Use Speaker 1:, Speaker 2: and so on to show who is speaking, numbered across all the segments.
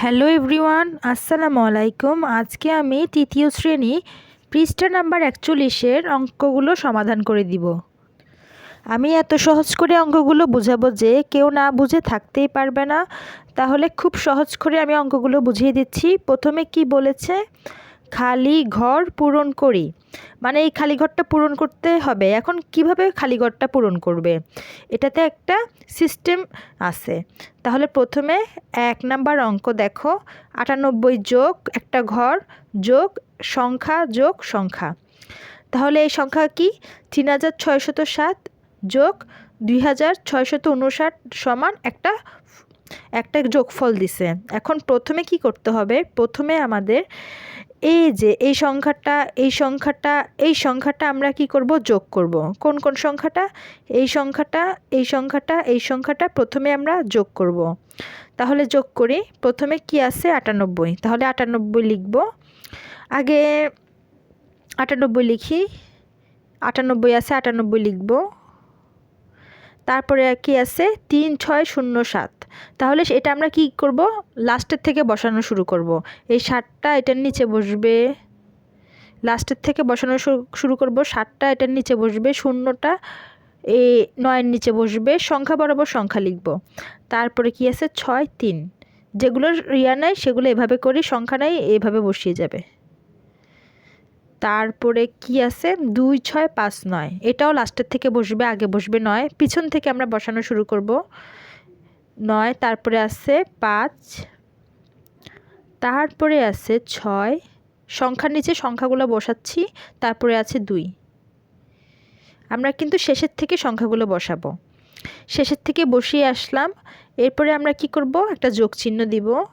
Speaker 1: Hello everyone, আসসালামু আলাইকুম। আজকে আমি তৃতীয় শ্রেণি পৃষ্ঠা নাম্বার একচল্লিশের অঙ্কগুলো সমাধান করে দিব। আমি এত সহজ করে অঙ্কগুলো বুঝাবো যে কেউ না বুঝে থাকতেই পারবে না। তাহলে খুব সহজ করে আমি অঙ্কগুলো বুঝিয়ে দিচ্ছি। প্রথমে কি বলেছে? খালি ঘর পূরণ করি। মানে এই খালি ঘরটা পূরণ করতে হবে। এখন কীভাবে খালি ঘরটা পূরণ করবে? এটাতে একটা সিস্টেম আছে। তাহলে প্রথমে এক নাম্বার অঙ্ক দেখো। আটানব্বই যোগ একটা ঘর যোগ সংখ্যা যোগ সংখ্যা। তাহলে এই সংখ্যা কি? তিন হাজার ছয়শত সাত যোগ দুই হাজার ছয়শত উনষাট সমান একটা একটা যোগফল দিছে। এখন প্রথমে কি করতে হবে? প্রথমে আমাদের এই যে, এই সংখ্যাটা এই সংখ্যাটা এই সংখ্যাটা আমরা কি করব? যোগ করব। কোন কোন সংখ্যাটা? এই সংখ্যাটা এই সংখ্যাটা এই সংখ্যাটা প্রথমে আমরা যোগ করব। তাহলে যোগ করি। প্রথমে কি আছে? আটানব্বই। তাহলে আটানব্বই লিখব। আগে আটানব্বই লিখি। আটানব্বই আছে, আটানব্বই লিখব। তারপরে কি আছে? তিন, ছয়, শূন্য, সাত। তাহলে এটা আমরা কি করব? লাস্টের থেকে বসানো শুরু করব। এই ষাটটা এটার নিচে বসবে। লাস্টের থেকে বসানো শুরু করব। ষাটটা এটার নিচে বসবে। শূন্যটা এ নয়ের নিচে বসবে। সংখ্যা বরাবর সংখ্যা লিখব। তারপরে কি আছে? ছয়, তিন। যেগুলোর রিয়া নাই, সেগুলো এভাবে করি সংখ্যা নাই, এভাবে বসিয়ে যাবে। তারপরে কি আছে? দুই, ছয়, পাঁচ, নয়। এটাও লাস্টের থেকে বসবে, আগে বসবে নয়। পিছন থেকে আমরা বসানো শুরু করব। নয়, তারপরে আছে পাঁচ, তারপরে আছে ছয়, সংখ্যার নিচে সংখ্যাগুলো বসাচ্ছি, তারপরে আছে দুই। আমরা কিন্তু শেষের থেকে সংখ্যাগুলো বসাবো। শেষের থেকে বসিয়ে আসলাম, এরপরে আমরা কি করব? একটা যোগ চিহ্ন দিব।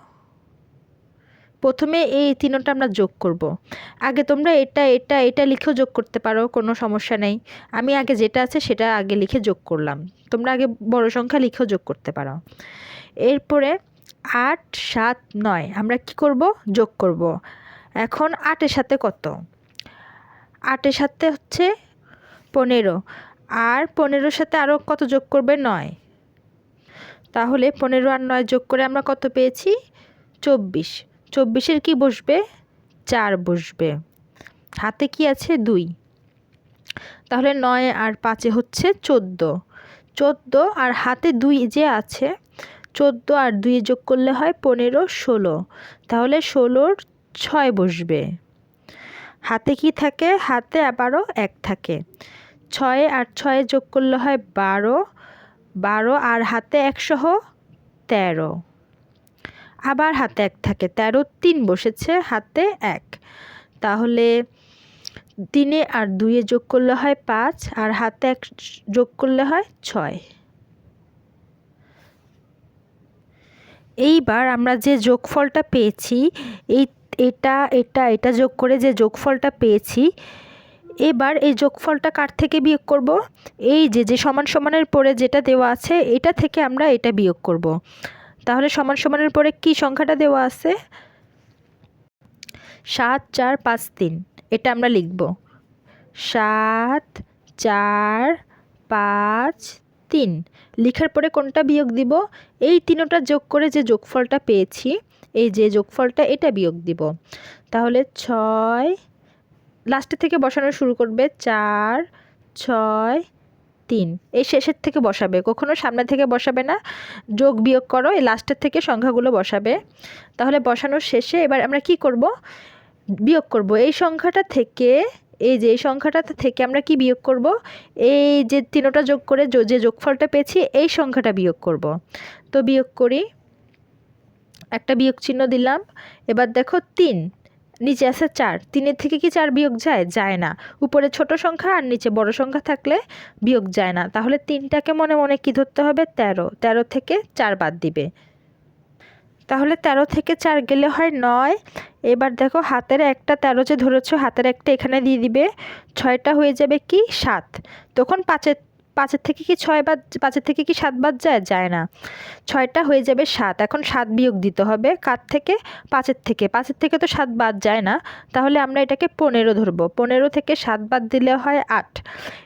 Speaker 1: প্রথমে এই তিনটা আমরা যোগ করব। আগে তোমরা এটা এটা এটা লিখেও যোগ করতে পারো, কোনো সমস্যা নেই। আমি আগে যেটা আছে সেটা আগে লিখে যোগ করলাম। তোমরা আগে বড় সংখ্যা লিখেও যোগ করতে পারো। এরপরে আট, সাত, নয়, আমরা কি করব? যোগ করব। এখন আটের সাথে কত? আটের সাথে হচ্ছে পনেরো। আর পনেরোর সাথে আরও কত যোগ করবে? নয়। তাহলে পনেরো আর নয় যোগ করে আমরা কত পেয়েছি? চব্বিশ। চব্বিশের কি বসবে? চার বসবে। হাতে কি আছে? দুই। তাহলে নয় আর পাঁচে হচ্ছে চোদ্দ। চোদ্দ আর হাতে দুই যে আছে, চোদ্দ আর দুই যোগ করলে হয় পনেরো, ষোলো। তাহলে ষোলোর ছয় বসবে। হাতে কি থাকে? হাতে আবারও এক থাকে। ছয় আর ছয়ে যোগ করলে হয় বারো। বারো আর হাতে একশহ তেরো। আবার হাতে এক থাকে, তেরো তিন বসেছে হাতে এক। তাহলে তিনে আর দুইয়ে যোগ করলে হয় পাঁচ, আর হাতে এক যোগ করলে হয় ছয়। এইবার আমরা যে যোগফলটা পেয়েছি, এই এটা এটা এটা যোগ করে যে যোগফলটা পেয়েছি, এবার এই যোগফলটা কার থেকে বিয়োগ করব? এই যে যে সমান সমানের পরে যেটা দেওয়া আছে, এটা থেকে আমরা এটা বিয়োগ করব। তাহলে সমান সমানের পরে কি সংখ্যাটা দেওয়া আছে? সাত, চার, পাঁচ, তিন। এটা আমরা লিখব। সাত, চার, পাঁচ, তিন। লিখার পরে কোনটা বিয়োগ দিব? এই তিনোটা যোগ করে যে যোগফলটা পেয়েছি, এই যে যোগফলটা এটা বিয়োগ দিব। তাহলে ছয়, লাস্টের থেকে বসানো শুরু করবে, চার, ছয় তিন। এই শেষের থেকে বসাবে। কখনো সামনে থেকে বসাবে না। যোগ বিয়োগ করো, এই লাস্টের থেকে সংখ্যাগুলো বসাবে। তাহলে বসানোর শেষে এবার আমরা কি করব? বিয়োগ করব। এই সংখ্যাটা থেকে, এই যে এই সংখ্যাটা থেকে আমরা কি বিয়োগ করব? এই যে তিনোটা যোগ করে যে যোগফলটা পেয়েছি, এই সংখ্যাটা বিয়োগ করব। তো বিয়োগ করি। একটা বিয়োগ চিহ্ন দিলাম। এবার দেখো তিন। নিচে আছে চার। তিনের থেকে কি চার বিয়োগ যায়? যায় না। উপরে ছোট সংখ্যা আর নিচে বড় সংখ্যা থাকলে বিয়োগ যায় না। তাহলে তিনটাকে মনে মনে কি ধরতে হবে? তেরো। তেরো থেকে চার বাদ দিবে। তাহলে তেরো থেকে চার গেলে হয় নয়। এবার দেখো হাতের একটা তেরো যে ধরেছো, হাতের একটা এখানে দিয়ে দিবে। ছয়টা হয়ে যাবে কি? সাত। তখন পাঁচের পাঁচের থেকে কি ছয় বাদ, পাঁচের থেকে কি সাত বাদ যায়? যায় না। ছয়টা হয়ে যাবে সাত। এখন সাত বিয়োগ দিতে হবে। কার থেকে? পাঁচের থেকে। পাঁচের থেকে তো সাত বাদ যায় না। তাহলে আমরা এটাকে পনেরো ধরবো। পনেরো থেকে সাত বাদ দিলে হয় আট।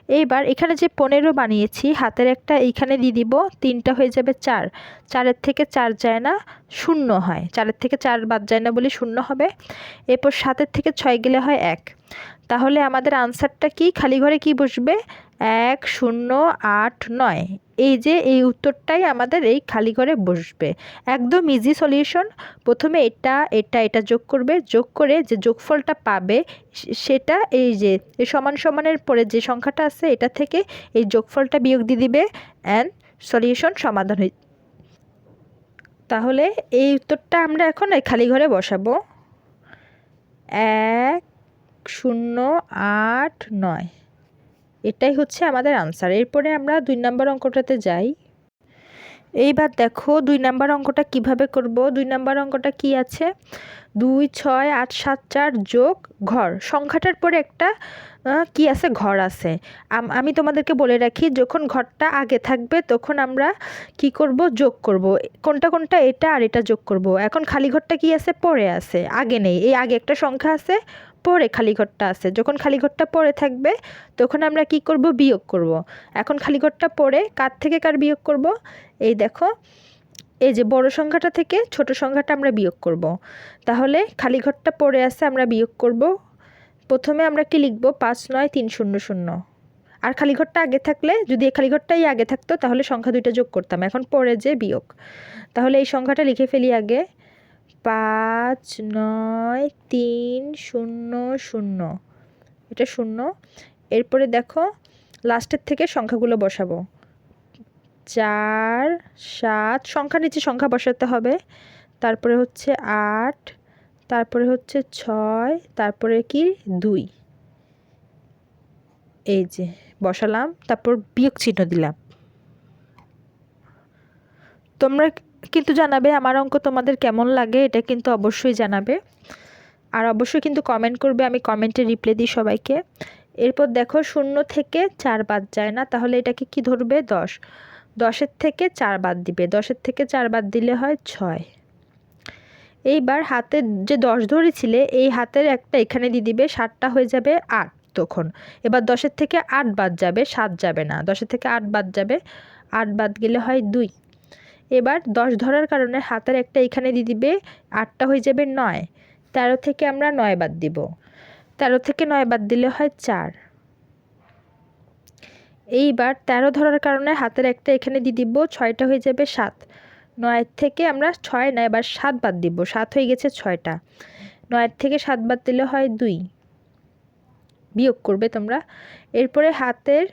Speaker 1: এইবার এখানে যে পনেরো বানিয়েছি, হাতের একটা এইখানে দিয়ে দিব। তিনটা হয়ে যাবে চার। চারের থেকে চার যায় না, শূন্য হয়। চারের থেকে চার বাদ যায় না বলে শূন্য হবে। এরপর সাতের থেকে ছয় গেলে হয় এক। তাহলে আমাদের আনসারটা কি? খালি ঘরে কি বসবে? এক, শূন্য, আট, নয়। এই যে, এই উত্তরটাই আমাদের এই খালি ঘরে বসবে। একদম ইজি সলিউশন প্রথমে এটা এটা এটা যোগ করবে। যোগ করে যে যোগফলটা পাবে সেটা এই যে সমান সমানের পরে যে সংখ্যাটা আছে, এটা থেকে এই যোগফলটা বিয়োগ দিয়ে দিবে অ্যান্ড সলিউশন সমাধান হয়ে তাহলে এই উত্তরটা আমরা এখন এই খালি ঘরে বসাবো। এক শূন্য, আট, নয়। এটাই হচ্ছে আমাদের আনসার এরপরে আমরা দুই নম্বর অঙ্কটাতে যাই। এইবার দেখো দুই নাম্বার অঙ্কটা কীভাবে করব? দুই নাম্বার অঙ্কটা কি আছে? দুই, ছয়, আট, সাত, চার যোগ ঘর। সংখ্যাটার পরে একটা কি আছে? ঘর আছে। আমি তোমাদেরকে বলে রাখি, যখন ঘরটা আগে থাকবে, তখন আমরা কি করব? যোগ করব। কোনটা কোনটা এটা আর এটা যোগ করব। এখন খালি ঘরটা কি আছে? পরে আছে। আগে নেই। এই আগে একটা সংখ্যা আছে, পরে খালি ঘরটা আছে। যখন খালি ঘরটা পরে থাকবে, তখন আমরা কি করব? বিয়োগ করব। এখন খালি ঘরটা পরে কার থেকে কার বিয়োগ করব? এই দেখো, এই যে বড় সংখ্যাটা থেকে ছোট সংখ্যাটা আমরা বিয়োগ করব। তাহলে খালি ঘরটা পড়ে আছে, আমরা বিয়োগ করব। প্রথমে আমরা কি লিখব পাঁচ নয় তিন শূন্য শূন্য? আর খালি ঘরটা আগে থাকলে, যদি এই খালি ঘরটাই আগে থাকতো, তাহলে সংখ্যা দুইটা যোগ করতাম। এখন পরে যে বিয়োগ। তাহলে এই সংখ্যাটা লিখে ফেলি আগে। পাঁচ নয় তিন শূন্য শূন্য। এটা শূন্য। এরপরে দেখো, লাস্টের থেকে সংখ্যাগুলো বসাবো। চার, সাত সংখ্যা নিচে সংখ্যা বসাতে হবে। তারপরে হচ্ছে আট তারপরে হচ্ছে ছয়, তারপরে কি? দুই। এই যে, বসালাম, তারপর বিয়োগ চিহ্ন দিলাম। তোমরা কিন্তু জানাবে আমার অঙ্ক তোমাদের কেমন লাগে, এটা কিন্তু অবশ্যই জানাবে। আর অবশ্যই কিন্তু কমেন্ট করবে, আমি কমেন্টে রিপ্লাই দিই সবাইকে। এরপর দেখো, শূন্য থেকে চার বাদ যায় না, তাহলে এটাকে কি ধরবে? দশ। দশের থেকে চার বাদ দিবে। দশের থেকে চার বাদ দিলে হয় ছয়। এইবার হাতে যে দশ ধরেছিলে, এই হাতের একটা এখানে দিয়ে দিবে, সাতটা হয়ে যাবে আট তখন। এবার দশের থেকে আট বাদ যাবে, সাত যাবে না। দশের থেকে আট বাদ যাবে, আট বাদ গেলে হয় দুই। এবার দশ ধরার কারণে হাতের একটা এখানে দিয়ে দিবে, আটটা হয়ে যাবে নয়। তেরো থেকে আমরা নয় বাদ দিব। তেরো থেকে নয় বাদ দিলে হয় চার। এইবার তেরো ধরার কারণে হাতের একটা এখানে দিয়ে দিব, ছয়টা হয়ে যাবে সাত। নয়ের থেকে আমরা ছয় না, এবার সাত বাদ দিব। সাত হয়ে গেছে ছয়টা। নয়ের থেকে সাত বাদ দিলে হয় দুই। বিয়োগ করবে তোমরা। এরপরে হাতের,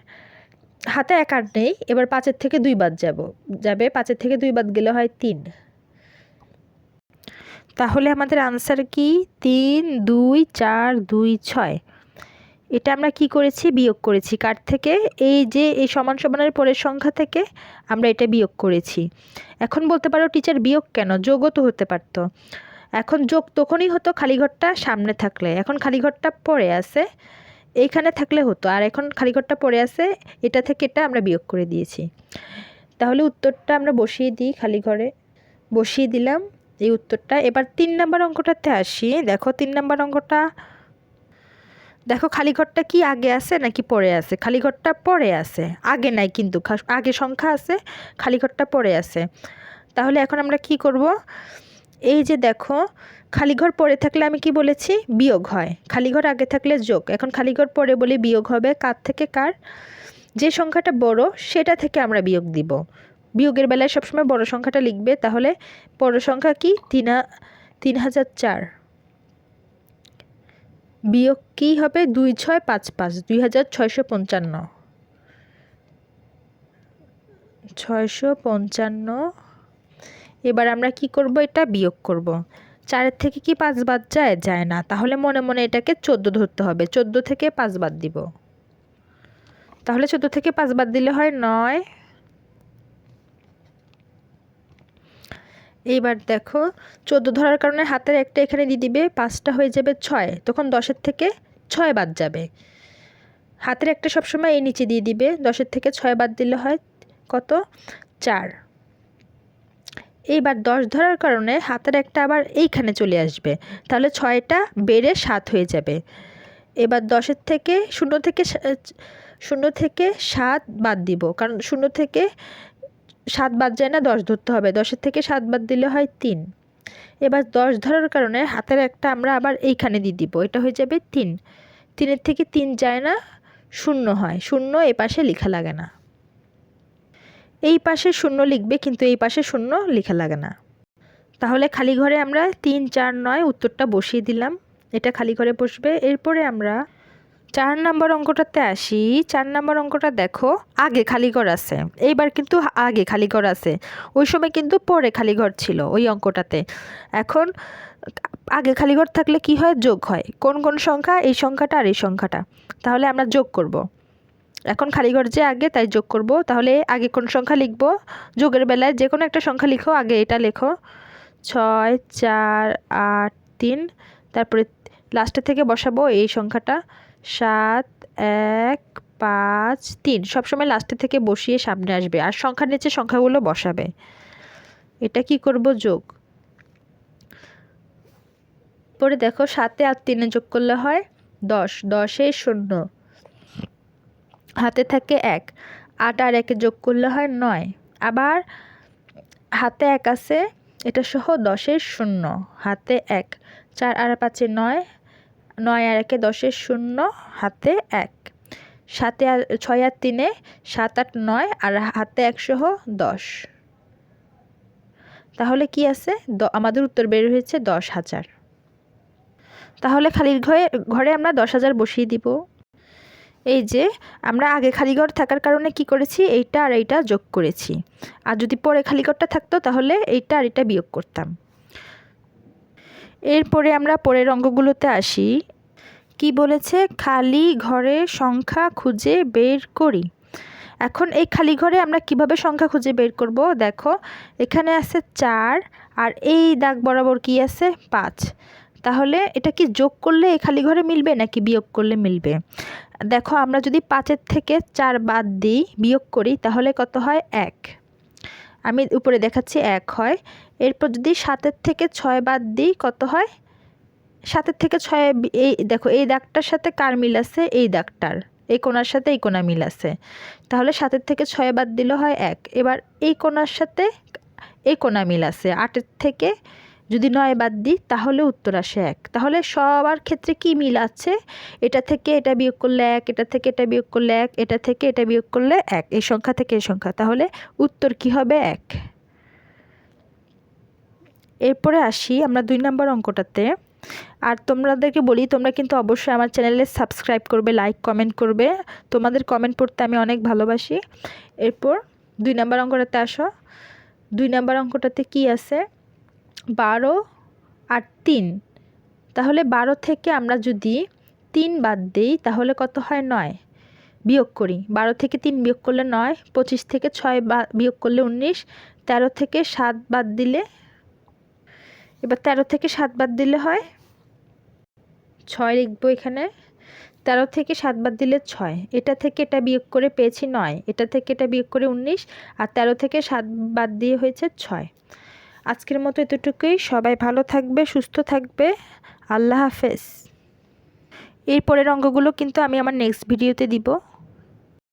Speaker 1: হাতে এক আর নেই, এবার পাঁচের থেকে দুই বাদ যাব, যাবে। পাঁচের থেকে দুই বাদ গেলে হয় তিন। তাহলে আমাদের আনসার কি? তিন, দুই, চার, দুই, ছয়। এটা আমরা কি করেছি? বিয়োগ করেছি। কার থেকে? এই যে, এই সমান সমানের পরের সংখ্যা থেকে আমরা এটা বিয়োগ করেছি। এখন বলতে পারো টিচার বিয়োগ কেন? যোগও তো হতে পারতো। এখন যোগ তখনই হতো খালি ঘরটা সামনে থাকলে। এখন খালি ঘরটা পড়ে আছে, এইখানে থাকলে হতো। আর এখন খালি ঘরটা পড়ে আছে, এটা থেকে এটা আমরা বিয়োগ করে দিয়েছি। তাহলে উত্তরটা আমরা বসিয়ে দিই খালি ঘরে বসিয়ে দিলাম এই উত্তরটা। এবার তিন নাম্বার অঙ্কটাতে আসি। দেখো তিন নাম্বার অঙ্কটা দেখো খালি ঘরটা কি আগে আছে নাকি পরে আছে? খালি ঘরটা পরে আছে। আগে নাই কিন্তু আগে সংখ্যা আছে খালি ঘরটা পরে আছে। তাহলে এখন আমরা কি করব? এই যে দেখো খালি ঘর পরে থাকলে আমি কি বলেছি? বিয়োগ হয়। খালি ঘর আগে থাকলে যোগ। এখন খালি ঘর পরে বলে বিয়োগ হবে কার থেকে কার? যে সংখ্যাটা বড়, সেটা থেকে আমরা বিয়োগ দিব। বিয়োগের বেলায় সবসময় বড় সংখ্যাটা লিখবে, তাহলে বড় সংখ্যা কি? তিন তিন হাজার চার। বিয়োগ কী হবে? দুই ছয় পাঁচ পাঁচ, দুই হাজার ছয়শো পঞ্চান্ন। ছয়শো পঞ্চান্ন। এবার আমরা কি করব? এটা বিয়োগ করব। চারের থেকে কি পাঁচ বাদ যায়? যায় না। তাহলে মনে মনে এটাকে চোদ্দ ধরতে হবে। চোদ্দ থেকে পাঁচ বাদ দিব। তাহলে চোদ্দ থেকে পাঁচ বাদ দিলে হয় নয় এইবার দেখো, চোদ্দ ধরার কারণে হাতের একটা এখানে দিয়ে দিবে, পাঁচটা হয়ে যাবে ছয়। তখন দশের থেকে ছয় বাদ যাবে। হাতের একটা সবসময় এই নিচে দিয়ে দিবে, দশের থেকে ছয় বাদ দিলে হয় কত? চার। এইবার দশ ধরার কারণে হাতের একটা আবার এইখানে চলে আসবে। তাহলে ছয়টা বেড়ে সাত হয়ে যাবে। এবার দশের থেকে শূন্য থেকে শূন্য থেকে সাত বাদ দিব। কারণ শূন্য থেকে সাত বাদ যায় না, দশ ধরতে হবে। দশের থেকে সাত বাদ দিলে হয় তিন। এবার দশ ধরার কারণে হাতের একটা আমরা আবার এইখানে দিয়ে দিব, এটা হয়ে যাবে তিন। তিনের থেকে তিন যায় না, শূন্য হয়। শূন্য এ পাশে লেখা লাগে না। এই পাশে শূন্য লিখবে কিন্তু এই পাশে শূন্য লেখা লাগে না। তাহলে খালি ঘরে আমরা তিন, চার, নয় উত্তরটা বসিয়ে দিলাম। এটা খালি ঘরে বসবে। এরপরে আমরা চার নাম্বার অঙ্কটাতে আসি। চার নাম্বার অঙ্কটা দেখো, আগে খালি ঘর আছে। এইবার কিন্তু আগে খালি ঘর আছে। ওই সময় কিন্তু পরে খালি ঘর ছিল ওই অঙ্কটাতে। এখন আগে খালি ঘর থাকলে কি হয়? যোগ হয়। কোন কোন সংখ্যা? এই সংখ্যাটা আর এই সংখ্যাটা। তাহলে আমরা যোগ করব। এখন খালি ঘর যে আগে, তাই যোগ করব। তাহলে আগে কোন সংখ্যা লিখব? যোগের বেলায় যে কোনো একটা সংখ্যা লিখো, আগে এটা লেখো। ছয়, চার, আট, তিন, তারপরে লাস্টে থেকে বসাবো এই সংখ্যাটা। সাত, এক, পাঁচ, তিন। সবসময় লাস্টে থেকে বসিয়ে সামনে আসবে। আর সংখ্যার নিচে সংখ্যাগুলো বসাবে। এটা কি করব? যোগ। পরে দেখো, সাতে আর তিনে যোগ করলে হয় দশ। দশে শূন্য। হাতে থাকে এক। আট আর একে যোগ করলে হয় নয়। আবার হাতে এক আছে, এটা সহ দশের শূন্য। হাতে এক। চার আর পাঁচে নয় নয় আর একে দশের শূন্য হাতে এক। সাতে আর, ছয় আর তিনে সাত আট নয় আর হাতে একসহ দশ। তাহলে কি আছে? আমাদের উত্তর বের হয়েছে দশ হাজার। তাহলে খালির ঘরে ঘরে আমরা দশ হাজার বসিয়ে দিব। এই যে, আমরা আগে খালিঘর থাকার কারণে কি করেছি? এইটা আর এইটা যোগ করেছি। আর যদি পরে খালিঘরটা থাকতো তাহলে এইটা আর এটা বিয়োগ করতাম। এরপরে আমরা পরের অঙ্কগুলোতে আসি। কি বলেছে? খালি ঘরে সংখ্যা খুঁজে বের করি। এখন এই খালি ঘরে আমরা কীভাবে সংখ্যা খুঁজে বের করব? দেখো, এখানে আছে চার আর এই দাগ বরাবর কি আছে? পাঁচ। তাহলে এটা কি যোগ করলে এই খালি ঘরে মিলবে নাকি বিয়োগ করলে মিলবে? দেখো, আমরা যদি পাঁচের থেকে চার বাদ দিই, বিয়োগ করি, তাহলে কত হয়? এক। আমি উপরে দেখাচ্ছি এক হয়। এরপর যদি সাতের থেকে ছয় বাদ দিই, কত হয়? সাতের থেকে ছয়, এই দেখো, এই দাগটার সাথে কার মিল আছে? এই দাগটার। এই কোনার সাথে এই কোনা মিল আছে। তাহলে সাতের থেকে ছয় বাদ দিলে হয় এক। এবার এই কোনার সাথে এই কোনা মিল আছে। আটের থেকে যদি নয় বাদ দিই, তাহলে উত্তর আসে এক। তাহলে সবার ক্ষেত্রে কি মিল আছে? এটা থেকে এটা বিয়োগ করলে এক, এটা থেকে এটা বিয়োগ করলে এক, এটা থেকে এটা বিয়োগ করলে এক। এই সংখ্যা থেকে এই সংখ্যা। তাহলে উত্তর কি হবে? এক। এরপরে আসি আমরা দুই নম্বর অঙ্কটাতে। আর তোমাদেরকে বলি, তোমরা কিন্তু অবশ্যই আমার চ্যানেলে সাবস্ক্রাইব করবে, লাইক, কমেন্ট করবে। তোমাদের কমেন্ট পড়তে আমি অনেক ভালোবাসি। এরপর দুই নম্বর অঙ্কটাতে আসো। দুই নম্বর অঙ্কটাতে কি আছে? বারো আর তিন। তাহলে বারো থেকে আমরা যদি তিন বাদ দিই, তাহলে কত হয়? নয়। বিয়োগ করি। বারো থেকে তিন বিয়োগ করলে নয়, পঁচিশ থেকে ছয় বা, বিয়োগ করলে উনিশ, তেরো থেকে সাত বাদ দিলে এবার তেরো থেকে সাত বাদ দিলে হয়। ছয় লিখব এখানে। তেরো থেকে সাত বাদ দিলে ছয়। এটা থেকে এটা বিয়োগ করে পেয়েছি নয়। এটা থেকে এটা বিয়োগ করে উনিশ। আর তেরো থেকে সাত বাদ দিয়ে হয়েছে ছয়। আজকের মতো এতটুকুই। সবাই ভালো থাকবে, সুস্থ থাকবে। আল্লাহ হাফেজ। এরপরের অঙ্গগুলো কিন্তু আমি আমার নেক্সট ভিডিওতে দিব।